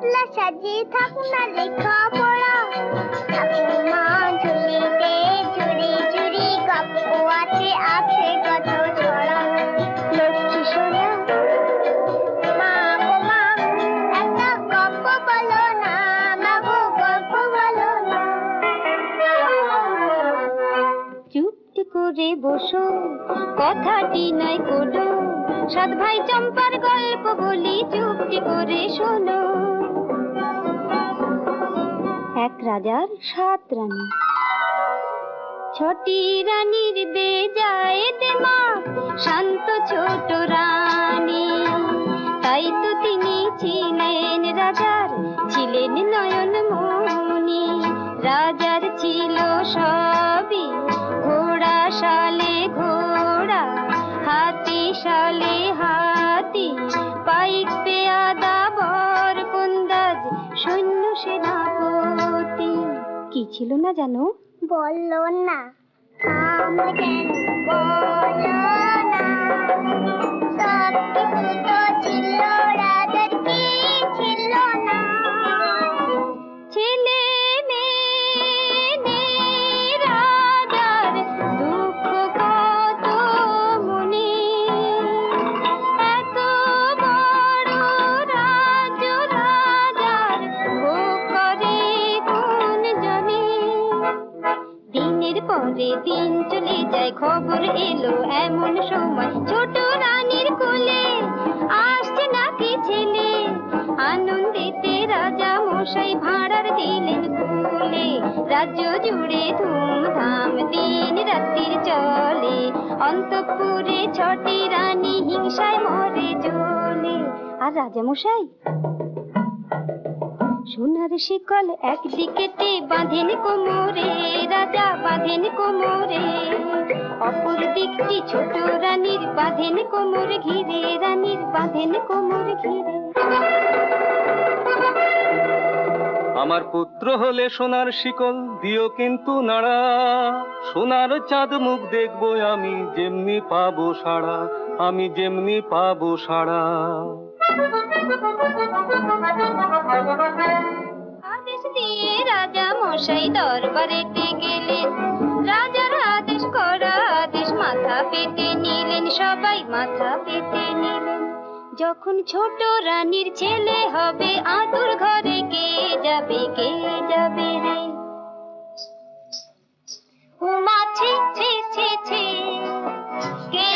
দোলা সাজিয়ে থাকুন না লেখা পড়া ঠাকুমা ঝুলিতে ঝুড়ি ঝুড়ি গপ্প আছে আছে কত গল্প গল্প করে বসো, কথাটি নয় কোডো। সাত ভাই চম্পার গল্প বলি, চুপটি করে শোনো। রাজার সাত রানী। ছটি রানীর বেজায় দেমা শান্ত ছোট রানী। তাই তো তিনি ছিলেন রাজার, ছিলেন নয়ন মনি কি ছিল না জানো? বলল না। আমরা কেন না। সব কিছু তো দিনের পরে দিন চলে যায়, খবর এলো এমন সময়। ছোট রানীর কোলে আসছে নাকি ছেলে। আনন্দিতে রাজা মশাই ভাড়ার দিলেন কুলে। রাজ্য জুড়ে ধুমধাম দিন রাত্রির চলে। অন্তপুরে ছটি রানী হিংসায় মরে জ্বলে। আর রাজা মশাই সোনার শিকল একদিকেতে বাঁধেন কোমরে, রাজা বাঁধেন কোমরে। অপর দিকটি ছোট রানীর বাঁধেন কোমর ঘিরে, রানীর বাঁধেন কোমর ঘিরে। আমার পুত্র হলে সোনার শিকল, দিও কিন্তু নাড়া। সোনার চাঁদ মুখ দেখব আমি, যেমনি পাবো সাড়া, আমি যেমনি পাবো সাড়া। যখন ছোট রানীর ছেলে হবে, আতুর ঘরে কে যাবে কে যাবে রে? উমা ছি ছি ছি, কে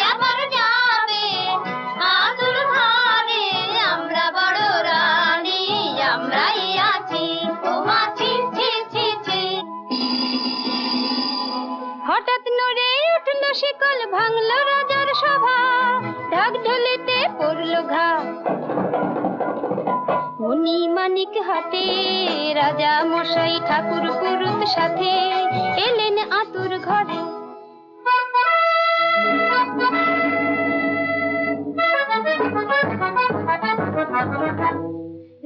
ঘা মণি মানিক হাতে, রাজা মশাই ঠাকুর পুরুত সাথে এলেন আতুর ঘরে।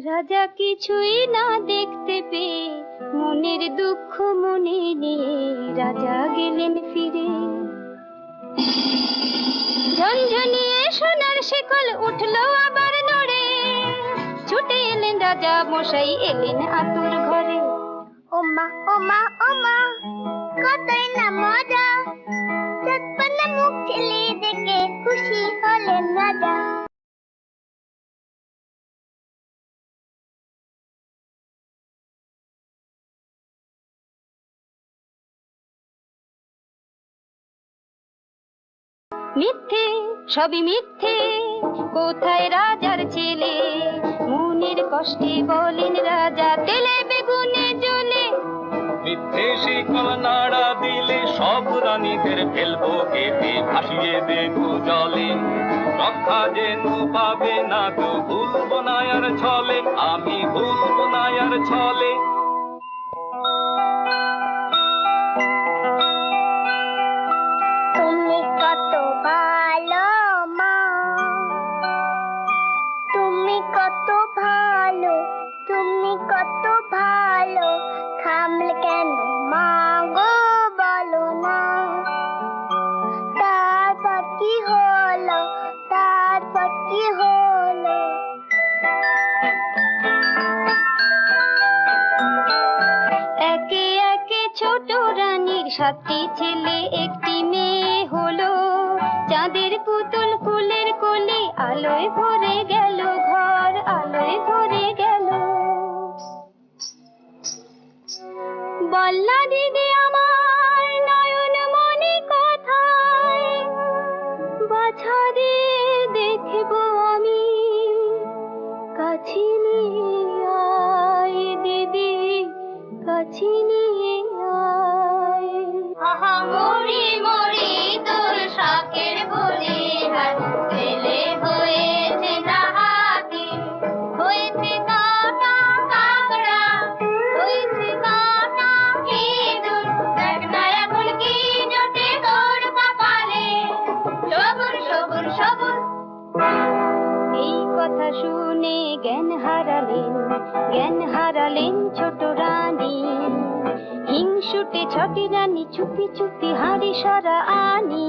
রাজা কিছুই না দেখতে পেয়ে মনের দুঃখ মনে নিয়ে রাজা গেলেন ফিরে। ঝনঝনিয়ে সোনার শিকল উঠল আবার নড়ে ছুটে এলেন রাজা মশাই, এলেন আতুর ঘরে। ওমা ওমা ওমা কতই না মজা। চটপনা মুখ ছেলে দেখে খুশি হলেন রাজা। মিথ্যে, সবই মিথ্যে। কোথায় রাজার ছেলে? মনের কষ্টে বলেন রাজা, তেলে বেগুনে জ্বলে মিথ্যে শিকল নাড়া দিলে সব রানীদের ফেলব কেটে, ভাসিয়ে দেবো জলে। রক্ষা যেন পাবে না তো ভুলবো না আর ছলে, আমি ভুলবো না আর ছলে। সাতটি ছেলে, একটি মেয়ে হলো। চাঁদের পুতুল ফুলের কোলে আলোয় ভরে গেল, ঘর আলোয় ভরে গেল। বল্লা দিদি জ্ঞান হারালেন ছোট রানী। হিংসুটে ছটি রানী, চুপি চুপি হাড়ি সরা আনি।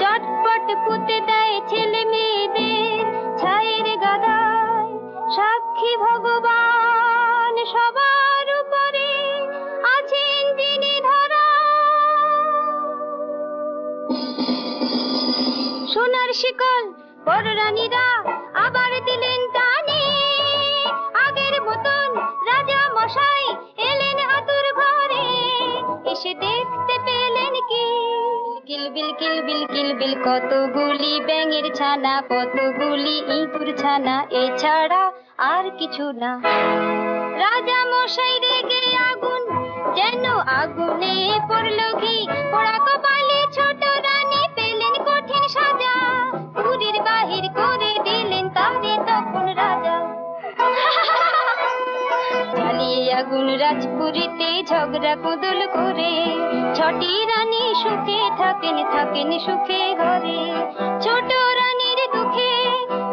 চটপট পুঁতে দেয় ছেলে মেয়েদের ছায়ের গাদায়। সাক্ষী ভগবান সবার উপরে আছেন যিনি ধরা। সোনার শিকল বড় রানীরা আবার দিলেন রাজা মশাই এলেন আতুর ঘরে। এসে দেখতে পেলেন কি? কিল বিল কিল বিল কিল বিল কতগুলি ব্যাঙের ছানা কতগুলি ইঁদুর ছানা এছাড়া আর কিছু না। রাজা মশাই রেগে আগুন যেন আগুনে পড়ল ঘি। পোড়া কপালে ছোট রানী পেলেন কঠিন সাজা। আগুন রাজপুরীতে ঝগড়া কুদল করে। ছটি রানী সুখে থাকেন থাকেন সুখে ঘরে। ছোট রানীর দুঃখে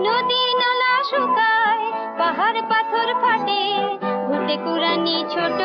নদী নালা শুকায়, পাহাড় পাথর ফাটে। ঘুটে কুরানি ছোট